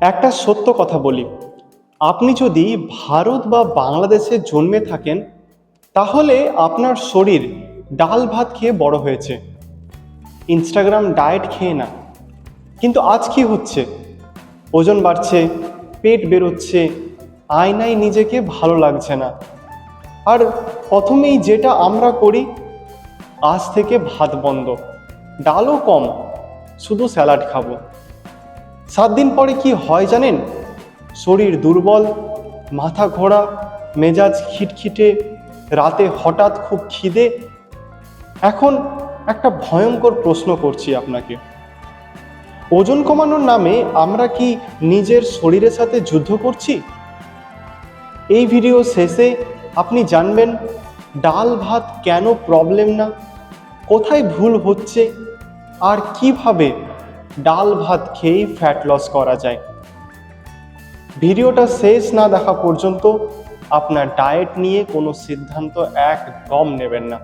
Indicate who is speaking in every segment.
Speaker 1: একটা সত্য কথা বলি। আপনি যদি ভারত বা বাংলাদেশে জন্মে থাকেন, তাহলে আপনার শরীর ডাল ভাত খেয়ে বড় হয়েছে। ইনস্টাগ্রাম ডায়েট খেয়ে না। কিন্তু আজ কি হচ্ছে? ওজন বাড়ছে, পেট বেরোচ্ছে, আয়নায় নিজেকে ভালো লাগছে না। আর প্রথমেই যেটা আমরা করি, আজ থেকে ভাত বন্ধ। ডালও কম, শুধু স্যালাড খাব। সাত দিন পরে কি হয় জানেন? শরীর দুর্বল, মাথা ঘোরা, মেজাজ খিটখিটে, রাতে হঠাৎ খুব খিদে। এখন একটা ভয়ঙ্কর প্রশ্ন করছি আপনাকে। ওজন কমানোর নামে আমরা কি নিজের শরীরের সাথে যুদ্ধ করছি? এই ভিডিও শেষে আপনি জানবেন, ডাল ভাত কেন প্রবলেম না? কোথায় ভুল হচ্ছে? আর কীভাবে ডাল ভাত খেয়েই ফ্যাট লস করা যায়। ভিডিওটা শেষ না দেখা পর্যন্ত আপনার ডায়েট নিয়ে কোনো সিদ্ধান্ত একদম নেবেন না।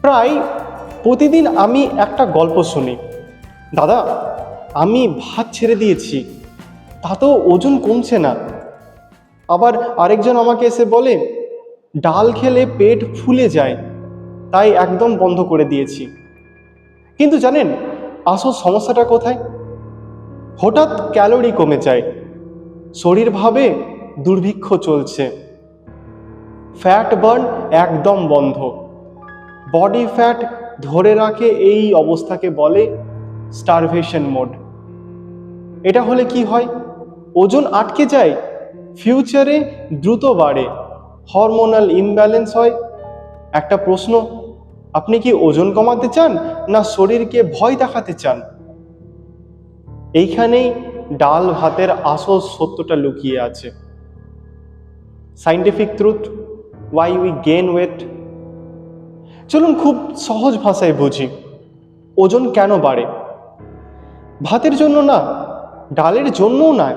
Speaker 1: প্রায় প্রতিদিন আমি একটা গল্প শুনি। দাদা, আমি ভাত ছেড়ে দিয়েছি, তাতেও ওজন কমছে না। আবার আরেকজন আমাকে এসে বলে, ডাল খেলে পেট ফুলে যায়, তাই একদম বন্ধ করে দিয়েছি। কিন্তু জানেন, আসল সমস্যাটা কোথায়? হঠাৎ ক্যালোরি কমে যায় শরীর ভাবে দুর্ভিক্ষ চলছে, ফ্যাট বার্ন একদম বন্ধ, বডি ফ্যাট ধরে রাখে এই অবস্থাকে বলে স্টারভেশন মোড। এটা হলে কি হয়? ওজন আটকে যায়, ফিউচারে দ্রুত বাড়ে, হরমোনাল ইমব্যালেন্স হয়। একটা প্রশ্ন আপনি কি ওজন কমাতে চান না শরীরকে ভয় দেখাতে চান? এইখানেই ডাল ভাতের আসল সত্যটা লুকিয়ে আছে। Scientific truth why we gain weight চলুন খুব সহজ ভাষায় বুঝি। ওজন কেন বাড়ে? ভাতের জন্য না, ডালের জন্যও না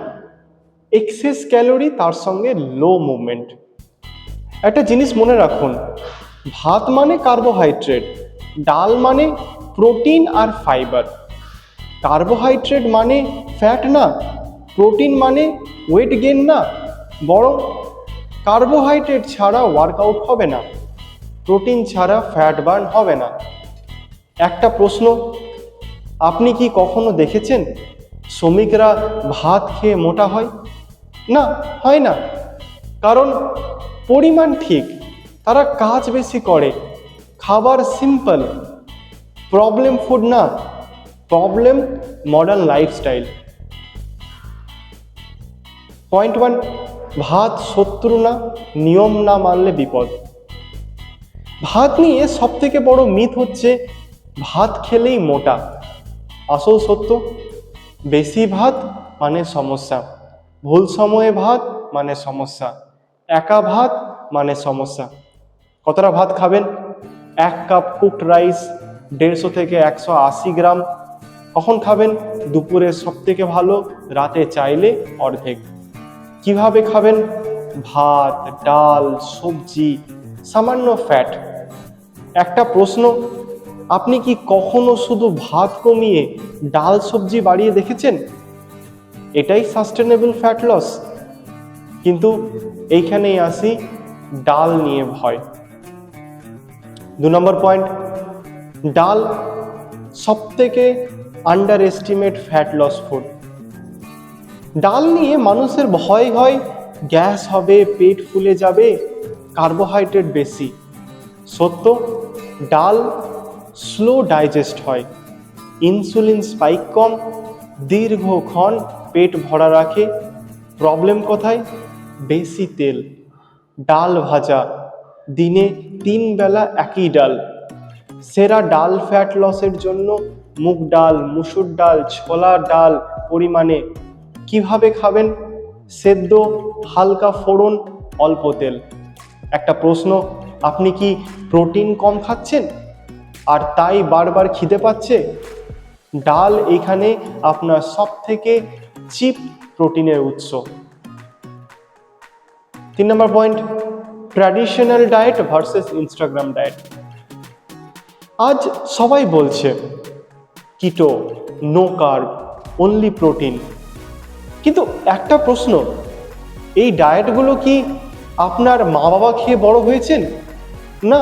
Speaker 1: এক্সেস ক্যালোরি তার সঙ্গে লো মুভমেন্ট একটা জিনিস মনে রাখুন ভাত মানে কার্বোহাইড্রেট ডাল মানে প্রোটিন আর ফাইবার কার্বোহাইড্রেট মানে ফ্যাট না প্রোটিন মানে ওয়েট গেন না, বরং কার্বোহাইড্রেট ছাড়া ওয়ার্কআউট হবে না প্রোটিন ছাড়া ফ্যাট বার্ন হবে না। একটা প্রশ্ন, আপনি কি কখনো দেখেছেন শ্রমিকরা ভাত খেয়ে মোটা হয়? না হয় না। কারণ পরিমাণ ঠিক তারা কাজ বেশি করে, খাবার সিম্পল প্রবলেম ফুড না problem modern lifestyle point one ভাত শত্রু না, নিয়ম না মানলে বিপদ। ভাত নিয়ে সব থেকে বড় মিথ হচ্ছে, ভাত খেলেই মোটা। আসল সত্য, বেশি ভাত মানে সমস্যা। ভুল সময়ে ভাত মানে সমস্যা। একা ভাত মানে সমস্যা। কতটা ভাত খাবেন? এক কাপ কুকড রাইস দেড়শো থেকে একশো আশি গ্রাম। কখন খাবেন? দুপুরে সব থেকে ভালো, রাতে চাইলে অর্ধেক। কীভাবে খাবেন? ভাত, ডাল, সবজি, সামান্য ফ্যাট একটা প্রশ্ন, আপনি কি কখনো শুধু ভাত কমিয়ে ডাল, সবজি বাড়িয়ে দেখেছেন? এটাই সাস্টেনেবল ফ্যাট লস কিন্তু এইখানেই আসি, ডাল নিয়ে ভয়। দু নম্বর পয়েন্ট ডাল সব থেকে underestimate fat loss food ডাল নিয়ে মানুষের ভয় হয়, গ্যাস হবে, পেট ফুলে যাবে কার্বোহাইড্রেট বেশি। সত্য, ডাল স্লো ডাইজেস্ট হয় ইনসুলিন স্পাইক কম, দীর্ঘক্ষণ পেট ভরা রাখে। প্রবলেম কোথায়? বেশি তেল। ডাল ভাজা দিনে তিন বেলা একই ডাল। সেরা ডাল ফ্যাট লসের জন্য মুগ ডাল, মুসুর ডাল, ছোলা ডাল পরিমাণে কীভাবে খাবেন? সেদ্ধ, হালকা ফোড়ন, অল্প তেল। একটা প্রশ্ন, আপনি কি প্রোটিন কম খাচ্ছেন? আর তাই বারবার খিদে পাচ্ছে? ডাল এখানে আপনার সব থেকে চিপ প্রোটিনের উৎস। তিন নম্বর point traditional diet versus Instagram diet আজ সবাই বলছে keto no carb only protein কিন্তু একটা প্রশ্ন, এই ডায়েটগুলো কি আপনার মা বাবা খেয়ে বড় হয়েছেন? না।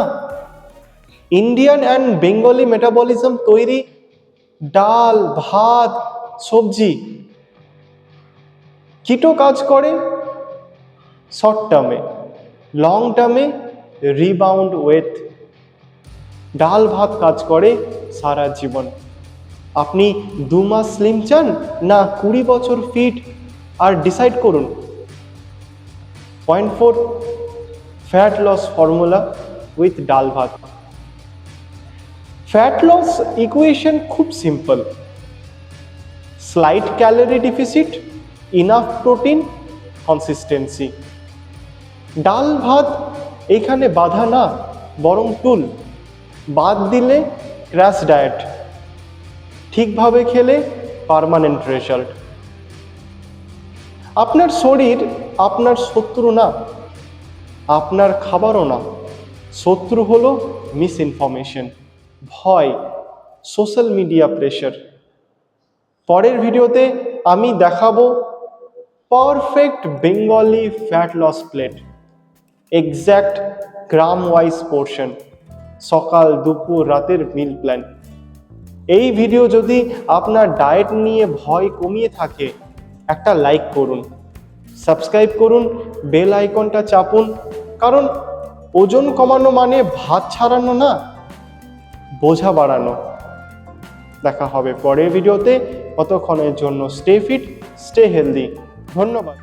Speaker 1: ইন্ডিয়ান অ্যান্ড বেঙ্গলি মেটাবলিজম তৈরি ডাল, ভাত, সবজি। কিটো কাজ করে শর্ট টার্মে লং টার্মে রিবাউন্ড ওয়েথ ডাল ভাত কাজ করে সারা জীবন। আপনি দু মাস স্লিম চান না কুড়ি বছর ফিট আর ডিসাইড করুন। Point four fat loss formula with ডাল ভাত। ফ্যাট লস ইকুয়েশন খুব simple slight calorie deficit enough protein consistency ডাল ভাত এখানে বাধা না, বরং টুল বাদ দিলে ক্র্যাশ ডায়েট। ঠিকভাবে খেলে পার্মানেন্ট রেজাল্ট। আপনার শরীর আপনার শত্রু না, আপনার খাবারও না। শত্রু হলো মিস ইনফরমেশন ভয়, সোশ্যাল মিডিয়া প্রেশার পরের ভিডিওতে আমি দেখাবো perfect Bengali fat loss plate. Exact gram wise portion সকাল, দুপুর, রাতের মিল প্ল্যান এই ভিডিও যদি আপনার ডায়েট নিয়ে ভয় কমিয়ে থাকে, একটা লাইক করুন সাবস্ক্রাইব করুন বেল আইকনটা চাপুন, কারণ ওজন কমানো মানে ভাত ছাড়ানো না, বোঝা বাড়ানো। দেখা হবে পরের ভিডিওতে ততক্ষণের জন্য স্টে ফিট স্টে হেলদি ধন্যবাদ।